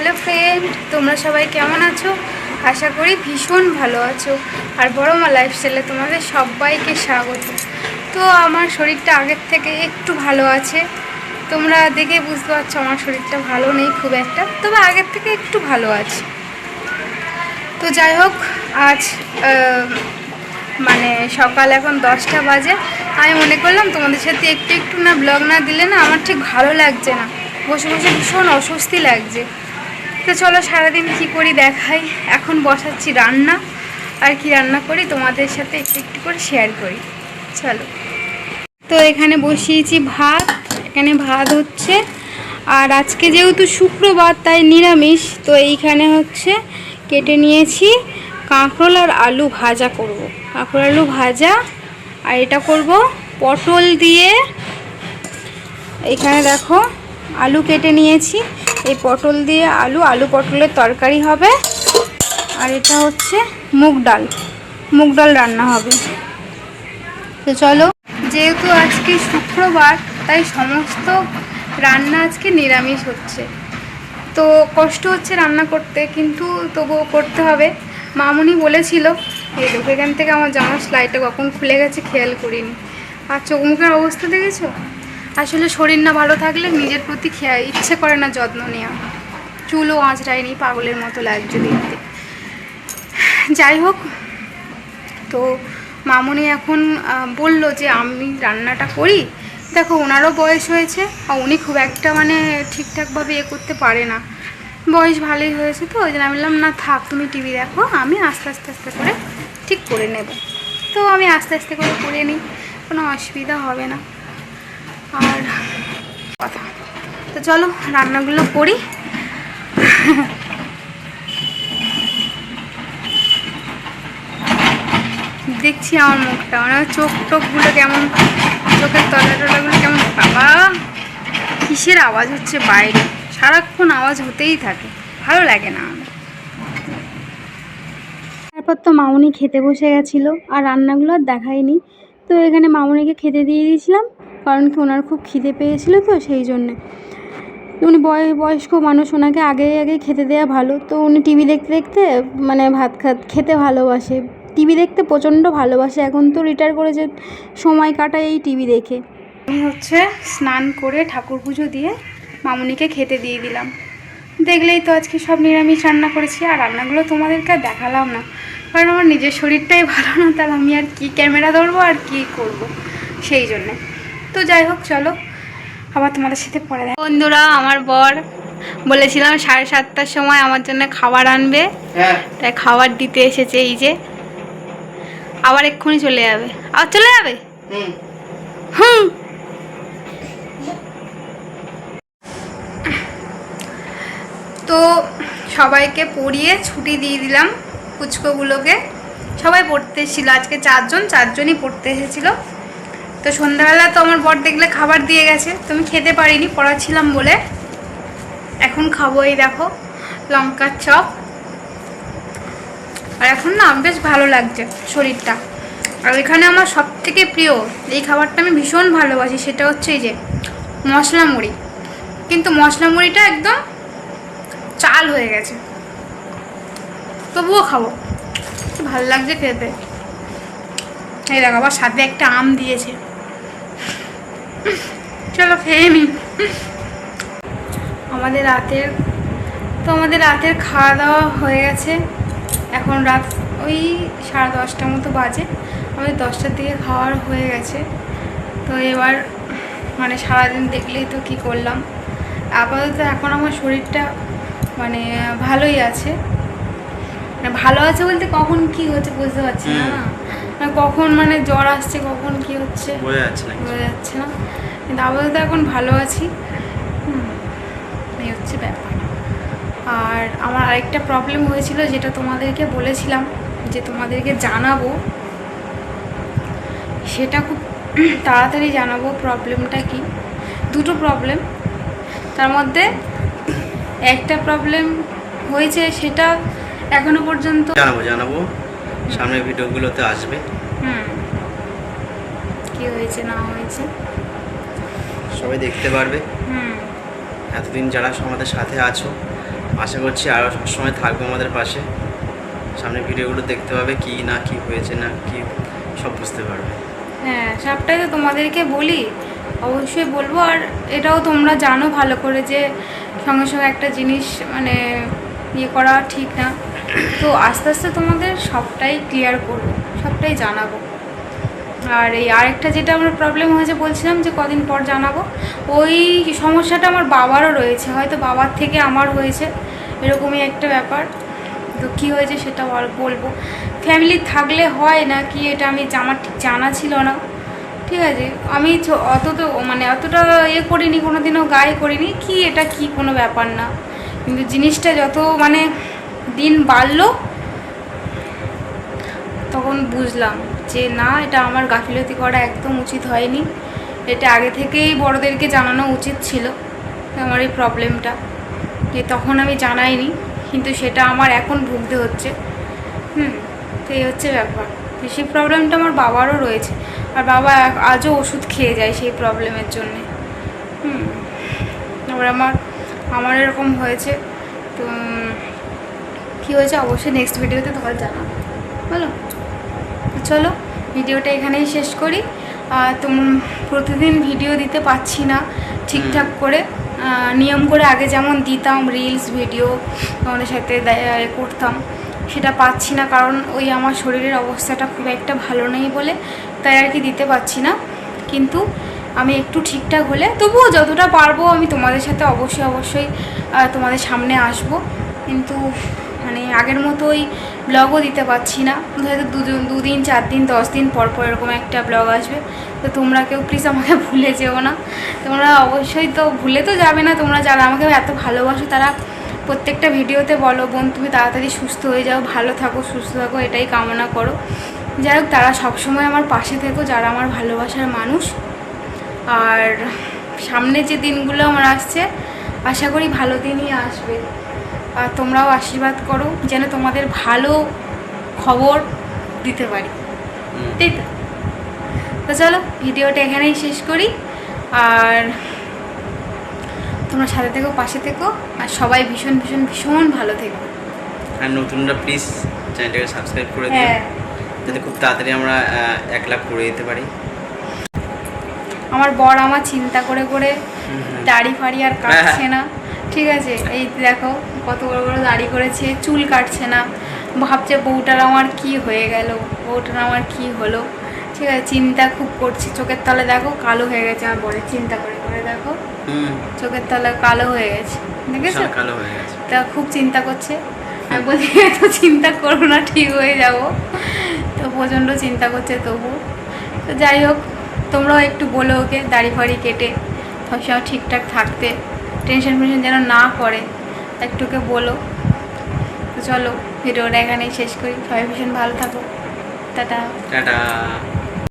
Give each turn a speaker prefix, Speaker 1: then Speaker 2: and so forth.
Speaker 1: Hello friend, তোমরা সবাই কেমন আছো? আশা করি ভীষণ ভালো আছো। আর বড় মা লাইফস্টাইলে তোমাদের সবাইকে স্বাগত। তো আমার শরীরটা আগের থেকে একটু ভালো আছে। তোমরা দেখে বুঝতে পারছ আমার শরীরটা ভালো নেই খুব একটা, তবে আগের থেকে একটু ভালো আছে। তো যাই হোক, আজ মানে সকাল এখন দশটা বাজে। আমি মনে করলাম তোমাদের সাথে একটু একটু না ব্লগ না দিলে না আমার ঠিক ভালো লাগছে না। বসে বসে ভীষণ অস্বস্তি লাগছে। তো চলো সারাদিন কি করি দেখাই। এখন বসাচ্ছি রান্না। আর কি রান্না করি তোমাদের সাথে একটু একটু করে শেয়ার করি। চলো। তো এখানে বসিয়েছি ভাত। এখানে ভাত হচ্ছে, আর আজকে যেহেতু শুক্রবার, তাই নিরামিষ, তো এইখানে হচ্ছে কেটে নিয়েছি কাঁকরোল আর আলু ভাজা করব। কাঁকরোল আলু ভাজা, আর এটা করব পটল দিয়ে। এখানে দেখো, আলু কেটে নিয়েছি। এই পটল দিয়ে আলু আলু পটলের তরকারি হবে। আর এটা হচ্ছে মুগ ডাল। মুগ ডাল রান্না হবে। তো চলো, যেহেতু আজকে শুক্রবার, তাই সমস্ত রান্না আজকে নিরামিষ হচ্ছে। তো কষ্ট হচ্ছে রান্না করতে, কিন্তু তবুও করতে হবে। মামুনি বলেছিল এই এখান থেকে আমার জামার সেলাইটা কখন খুলে গেছে, খেয়াল করিনি। আর চোখ মুখের অবস্থা দেখেছ? আসলে শরীর না ভালো থাকলে নিজের প্রতি খেয়াল ইচ্ছে করে না যত্ন নেওয়া। চুলও আঁচড়ায়নি পাগলের মতো লাগছে দেখতে। যাই হোক, তো মামুনি এখন বলল যে আমি রান্নাটা করি। দেখো, ওনারও বয়স হয়েছে, আর উনি খুব একটা মানে ঠিকঠাকভাবে এ করতে পারে না। বয়স ভালোই হয়েছে তো, ওই জন্য আমি বললাম, না থাক, তুমি টিভি দেখো, আমি আস্তে আস্তে আস্তে করে ঠিক করে নেব। তো আমি আস্তে আস্তে করে করে নিই, কোনো অসুবিধা হবে না। আর কথা তো চলো রান্নাগুলো করি। দেখছি আমার মুখটা মানে চোখ টোকগুলো কেমন, চোখের তলা টলাগুলো কেমন। বাবা, কিসের আওয়াজ হচ্ছে বাইরে? সারাক্ষণ আওয়াজ হতেই থাকে, ভালো লাগে না আমার। তারপর তো মামুনি খেতে বসে গেছিল, আর রান্নাগুলো আর দেখায়নি। তো এখানে মামুনিকে খেতে দিয়ে দিয়েছিলাম কারণ কি ওনার খুব খিদে পেয়েছিল তো সেই জন্যে। উনি বয়, বয়স্ক মানুষ, ওনাকে আগে আগে খেতে দেওয়া ভালো। তো উনি টিভি দেখতে দেখতে মানে ভাত খাত, খেতে ভালোবাসে। টিভি দেখতে প্রচণ্ড ভালোবাসে। এখন তো রিটায়ার করেছে, সময় কাটায় এই টিভি দেখে। আমি হচ্ছে স্নান করে ঠাকুর পুজো দিয়ে মামুনিকে খেতে দিয়ে দিলাম। দেখলেই তো আজকে সব নিরামিষ রান্না করেছি, আর রান্নাগুলো তোমাদেরকে দেখালাম না। কারণ আমার নিজের শরীরটাই ভালো না, তাহলে আমি আর কি ক্যামেরা ধরবো আর কি করব? সেই জন্যে। তো যাই হোক চলো। আবার তোমাদের সাথে পরে দেখা বন্ধুরা আমার বর বলেছিলাম সাড়ে সাতটার সময় আমার জন্য খাবার আনবে।
Speaker 2: হ্যাঁ।
Speaker 1: তাই খাবার দিতে এসেছে এই যে। আবার এক্ষুনি চলে যাবে। আবার চলে যাবে?
Speaker 2: হুম।
Speaker 1: তো সবাইকে পড়িয়ে ছুটি দিয়ে দিলাম কুচকোগুলোকে সবাই পড়তে এসেছিল। আজকে চারজন চারজনই পড়তে এসেছিল। তো সন্ধ্যাবেলা তো আমার বর দেখলে খাবার দিয়ে গেছে তো আমি খেতে পারিনি, পড়াচ্ছিলাম বলে। এখন খাব এই দেখো, লঙ্কার চপ। আর এখন না বেশ ভালো লাগছে শরীরটা। আর এখানে আমার সব থেকে প্রিয়, এই খাবারটা আমি ভীষণ ভালোবাসি, সেটা হচ্ছে এই যে মশলা মুড়ি। কিন্তু মশলা মুড়িটা একদম চাল হয়ে গেছে। তবুও খাব, ভালো লাগছে খেতে। এই দেখো, আবার সাথে একটা আম দিয়েছে। চলো খেয়ে নি। আমাদের রাতের, তো আমাদের রাতের খাওয়া দাওয়া হয়ে গেছে। এখন রাত ওই সাড়ে দশটার মতো বাজে। আমাদের দশটার দিকে খাওয়ার হয়ে গেছে। তো এবার মানে সারাদিন দেখলেই তো কি করলাম। আপাতত এখন আমার শরীরটা মানে ভালোই আছে। মানে ভালো আছে বলতে কখন কি হচ্ছে বুঝতে পারছি না। কখন মানে জ্বর আসছে কখন কি হচ্ছে
Speaker 2: বোঝা যাচ্ছে না
Speaker 1: বোঝা যাচ্ছে না। কিন্তু আপাতত এখন ভালো আছি। হুম, এই হচ্ছে ব্যাপার। আর আমার আরেকটা প্রবলেম হয়েছিল যেটা তোমাদেরকে বলেছিলাম যে তোমাদেরকে জানাব। সেটা খুব তাড়াতাড়ি জানাব প্রবলেমটা কি? দুটো প্রবলেম তার মধ্যে একটা প্রবলেম হয়েছে সেটা এখনও পর্যন্ত
Speaker 2: জানাব জানাব। সামনের ভিডিওগুলোতে আসবে।
Speaker 1: হুম। কি হয়েছে না হয়েছে?
Speaker 2: সবাই দেখতে পারবে।
Speaker 1: হুম।
Speaker 2: এতদিন যারা আমাদের সাথে আছো আশা করছি আরও সবসময় থাকবে আমাদের পাশে। সামনে ভিডিওগুলো দেখতে পাবে কি না কি হয়েছে না কি সব বুঝতে পারবে।
Speaker 1: হ্যাঁ সবটাই তো তোমাদেরকে বলি। অবশ্যই বলব আর এটাও তোমরা জানো ভালো করে যে সঙ্গে সঙ্গে একটা জিনিস মানে ইয়ে করা ঠিক না। তো আস্তে আস্তে তোমাদের সবটাই ক্লিয়ার করব, সবটাই জানাব। আর এই আরেকটা যেটা আমার প্রবলেম হয়েছে বলছিলাম যে কদিন পর জানাব, ওই সমস্যাটা আমার বাবারও রয়েছে, হয়তো বাবার থেকে আমার হয়েছে, এরকমই একটা ব্যাপার। তো কী হয়েছে সেটা বলব। ফ্যামিলি থাকলে হয় না কি এটা আমি আমার ঠিক জানা ছিল না। ঠিক আছে, আমি অত তো মানে অতটা ইয়ে করিনি কোনো দিনও গায়ে করিনি, কি এটা কি কোনো ব্যাপার না। কিন্তু জিনিসটা যত মানে দিন বাড়লো, তখন বুঝলাম যে না, এটা আমার গাফিলতি করা একদম উচিত হয়নি। এটা আগে থেকেই বড়দেরকে জানানো উচিত ছিল আমার এই প্রবলেমটা। যে তখন আমি জানাইনি, কিন্তু সেটা আমার এখন ভুগতে হচ্ছে। হুম, তো এই হচ্ছে ব্যাপার। সেই প্রবলেমটা আমার বাবারও রয়েছে। আর বাবা আজও ওষুধ খেয়ে যায় সেই প্রবলেমের জন্যে। হুম, এবার আমার আমার এরকম হয়েছে। তো কী হয়েছে অবশ্যই নেক্সট ভিডিওতে তোমার জানাব। বলো? চলো ভিডিওটা এখানেই শেষ করি। তোম প্রতিদিন ভিডিও দিতে পারছি না ঠিকঠাক করে। নিয়ম করে আগে যেমন দিতাম রিলস ভিডিও তোমাদের সাথে করতাম সেটা পাচ্ছি না কারণ ওই আমার শরীরের অবস্থাটা খুব একটা ভালো নেই বলে তাই আর কি দিতে পারছি না। কিন্তু আমি একটু ঠিকঠাক হলে তবুও যতটা পারব আমি তোমাদের সাথে অবশ্যই অবশ্যই তোমাদের সামনে আসব। কিন্তু মানে আগের মতো ওই ব্লগও দিতে পারছি না। হয়তো দুদিন দুদিন চার দিন দশ দিন পর পর এরকম একটা ব্লগ আসবে। তো তোমরা কেউ প্লিজ আমাকে ভুলে যেও না। তোমরা অবশ্যই তো ভুলে তো যাবে না। তোমরা যারা আমাকে এত ভালোবাসো, তারা প্রত্যেকটা ভিডিওতে বলো বোন তুমি তাড়াতাড়ি সুস্থ হয়ে যাও, ভালো থাকো, সুস্থ থাকো, এটাই কামনা করো। যাই হোক, তারা সবসময় আমার পাশে থেকো, যারা আমার ভালোবাসার মানুষ। আর সামনে যে দিনগুলো আমার আসছে, আশা করি ভালো দিনই আসবে। আর তোমরাও আশীর্বাদ করো যেন তোমাদের ভালো খবর দিতে পারি। ঠিক। তো তো চলো ভিডিওটা এখানেই শেষ করি। আর তোমরা সাথে থেকো পাশে থেকো আর সবাই ভীষণ ভীষণ ভীষণ ভালো থেকো।
Speaker 2: আর নতুনরা প্লিজ চ্যানেলটাকে সাবস্ক্রাইব করে দিও।
Speaker 1: হ্যাঁ।
Speaker 2: যাতে খুব তাড়াতাড়ি আমরা এক লাখ করে দিতে পারি।
Speaker 1: আমার বর আমার চিন্তা করে করে। দাড়ি ফাড়ি আর কাটছে না। ঠিক আছে এই দেখো কত বড় বড় দাড়ি করেছে চুল কাটছে না। ভাবছে বউটার আমার কি হয়ে গেল বউটার আমার কি হলো। ঠিক আছে চিন্তা খুব করছি চোখের তলে দেখো কালো হয়ে গেছে আমার বলে চিন্তা করে করে দেখো। চোখের তলে কালো হয়ে গেছে দেখেছ?
Speaker 2: কালো হয়ে গেছে।
Speaker 1: তা খুব চিন্তা করছে। আমি বলছি এত চিন্তা করো না ঠিক হয়ে যাব। তো প্রচণ্ড চিন্তা করছে তবু। তো যাই হোক তোমরাও একটু বলো ওকে দাড়ি ফাড়ি কেটে সবসময় ঠিকঠাক থাকতে। টেনশন ফেনশন যেন না করে একটুকে বলো। তো চলো ভিডিওটা এখানেই শেষ করি। সবাই ভীষণ ভালো থাকো। টাটা।
Speaker 2: টাটা।